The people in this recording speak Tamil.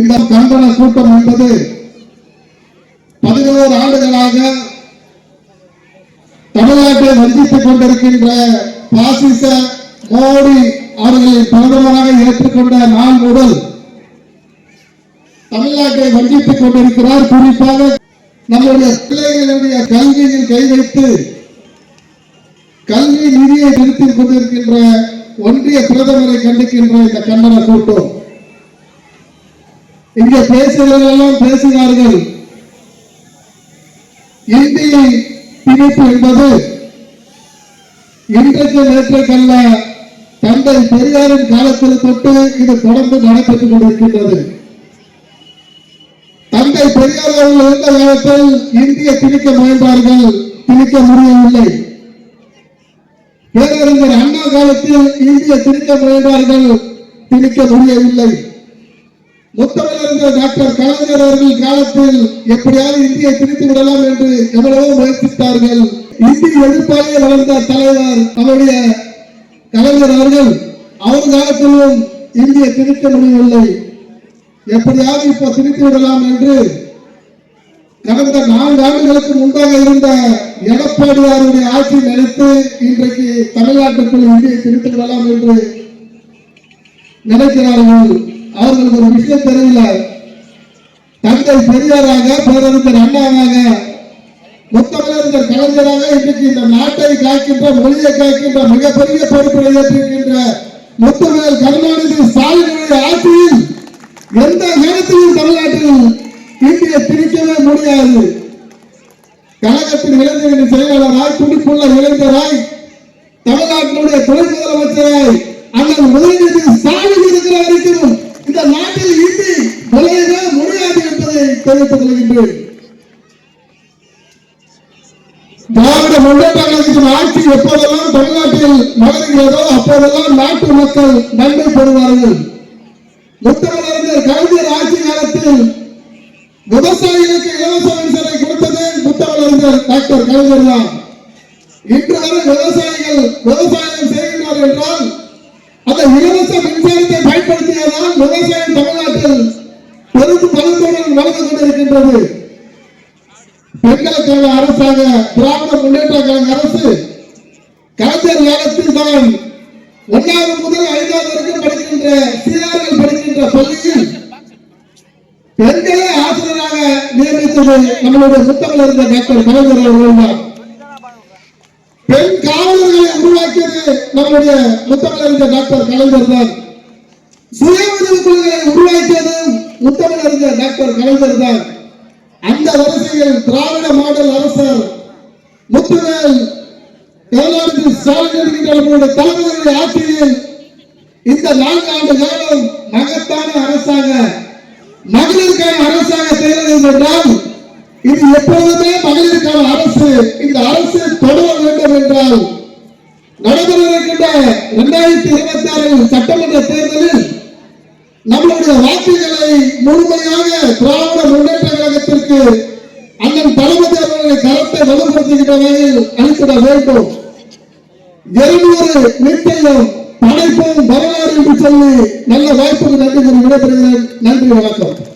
இந்த கண்டன கூட்டம் என்பது பதினோரு ஆண்டுகளாக தமிழ்நாட்டை வஞ்சித்துக் கொண்டிருக்கின்ற பாசிச மோடி அவர்களை பிரதமராக ஏற்றுக்கொண்ட நாள் முதல் தமிழ்நாட்டை வஞ்சித்துக் கொண்டிருக்கிறார். குறிப்பாக நம்முடைய பிள்ளைகளுடைய கல்வியில் கை வைத்து கல்வி நிதியை நிறுத்திக் கொண்டிருக்கின்ற ஒன்றிய பிரதமரை கண்டிக்கின்ற இந்த கண்டன கூட்டம். இங்கே பேசுகிறவர்களெல்லாம் பேசுகிறார்கள். இந்தியை பிணைப்பு என்பது இன்றைக்கு நேற்றுக்கல்ல தந்தை பெரியாரின் காலத்தில் தொட்டு இது தொடர்ந்து நடைபெற்றுக் கொண்டிருக்கின்றது. தந்தை பெரியார் அவர்கள் இருந்த காலத்தில் இந்திய திணிக்க முயன்றார்கள் திணிக்க முடியவில்லை. பேரறிஞர் அண்ணா காலத்தில் இந்திய திணிக்க முயன்றார்கள் திணிக்க முடியவில்லை. முத்தமிழறிஞர் டாக்டர் கலைஞர் அவர்கள் காலத்தில் எப்படியாவது இந்தியை பிரித்து விடலாம் என்று எவ்வளவோ முயற்சித்தார்கள். இந்திய எதிர்ப்பாலே வளர்ந்த தலைவர் அவருடைய கலைஞர் அவர்கள் அவர் காலத்திலும் இந்தியை திணிக்க முடியவில்லை. எப்படியாவது இப்போ திணித்து விடலாம் என்று கடந்த நான்கு ஆண்டுகளுக்கு முன்பாக இருந்த எடப்பாடியாருடைய ஆட்சி நினைத்து இன்றைக்கு தமிழ்நாட்டுக்குள் இந்தியை திணித்து விடலாம் என்று நினைக்கிறார்கள். அவர்களுக்கு ஒரு விஷயம் தெரியல தந்தை பெரியாராக பேரறிஞர் அண்ணாவாக முத்தமிழறிஞர் கலைஞராக இன்றைக்கு இந்த நாட்டை காக்கின்ற மொழியை காக்கின்ற மிகப்பெரிய பொறுப்பினை ஏற்றிருக்கின்ற முத்தமிழர் கருணாநிதி ஸ்டாலினுடைய ஆட்சியில் எந்த நேரத்திலும் தமிழ்நாட்டில் இந்திய திணிக்கவே முடியாது. கழகத்தின் இளைஞரின் செயலாளராய் துடிப்புள்ள இளைஞராய் தமிழ்நாட்டினுடைய துணை முதலமைச்சராய் அண்ணன் உதயநிதி ஸ்டாலின் இருக்கிற வரைக்கும் இந்த நாட்டில் இந்தி நுழையவே முடியாது என்பதை தெரிவித்துக் திராவிட முன்னேற்ற கழகத்தின் ஆட்சி எப்போதெல்லாம் தமிழ்நாட்டில் மலர்கிறதோ அப்போதெல்லாம் நாட்டு மக்கள் நன்மை பெறுவார்கள். முத்தமிழறிஞர் கலைஞர் ஆட்சி காலத்தில் விவசாயிகளுக்கு இலவச மின்சாரை கொடுத்தது முத்தமிழறிஞர் டாக்டர் கலைஞர் தான். இன்று வரை விவசாயிகள் விவசாயம் செய்கின்றார் என்றால் அந்த இலவச மின்சாரம் பயன்படுத்தியதால் விவசாயம் தமிழ்நாட்டில் பெரும் பலத்துடன் வளர்ந்து கொண்டிருக்கின்றது பெண்களுக்கான அரசாக திராவிட முன்னேற்ற கழக அரசு கலைஞர் காலத்தில் தான் ஒன்றாவது முதல் ஐந்தாவது வரைக்கும் படிக்கின்ற சிறார்கள் படிக்கின்ற பள்ளியில் பெண்களே ஆசிரியராக நியமித்தது நம்மளுடைய முத்தமிழ் இருந்த டாக்டர் கலைஞர் அவர்கள் தான். பெண் காவலர்களை உருவாக்கியது நம்முடைய முத்தமிழ் முத்தமிழறிஞர் டாக்டர் கலைஞர் தான். சுய உதவி குழுக்களை உருவாக்கியது முத்தமிழ் முத்தமிழறிஞர் டாக்டர் கலைஞர் தான். அந்த வரிசையில் திராவிட மாடல் அரசர் முத்துவேல் கருணாநிதி ஸ்டாலின் என்கின்ற நம்முடைய தலைவர்களுடைய ஆட்சியில் இந்த நான்கு ஆண்டு காலம் மகத்தான அரசாக மகளிருக்கான அரசாக திகழ்கிறது என்றால் இது எப்பொழுதுமே மகளிருக்கான அரசு. இந்த அரசு தொடர வேண்டும் என்றால் நடைபெற இருக்கின்ற இரண்டாயிரத்தி இருபத்தி ஆறு சட்டமன்ற தேர்தலில் முழுமையாக திராவிட முன்னேற்ற கழகத்திற்கு அண்ணன் தலைமை தேர்தலை கரத்தை வலுப்படுத்துகின்ற வகையில் அளித்திட வேண்டும். இருநூறு மீட்டையும் படைப்போம் வரலாறு என்று சொல்லி நல்ல வாய்ப்புக்கு நன்றி கூறி விடைபெறுகிறேன். நன்றி வணக்கம்.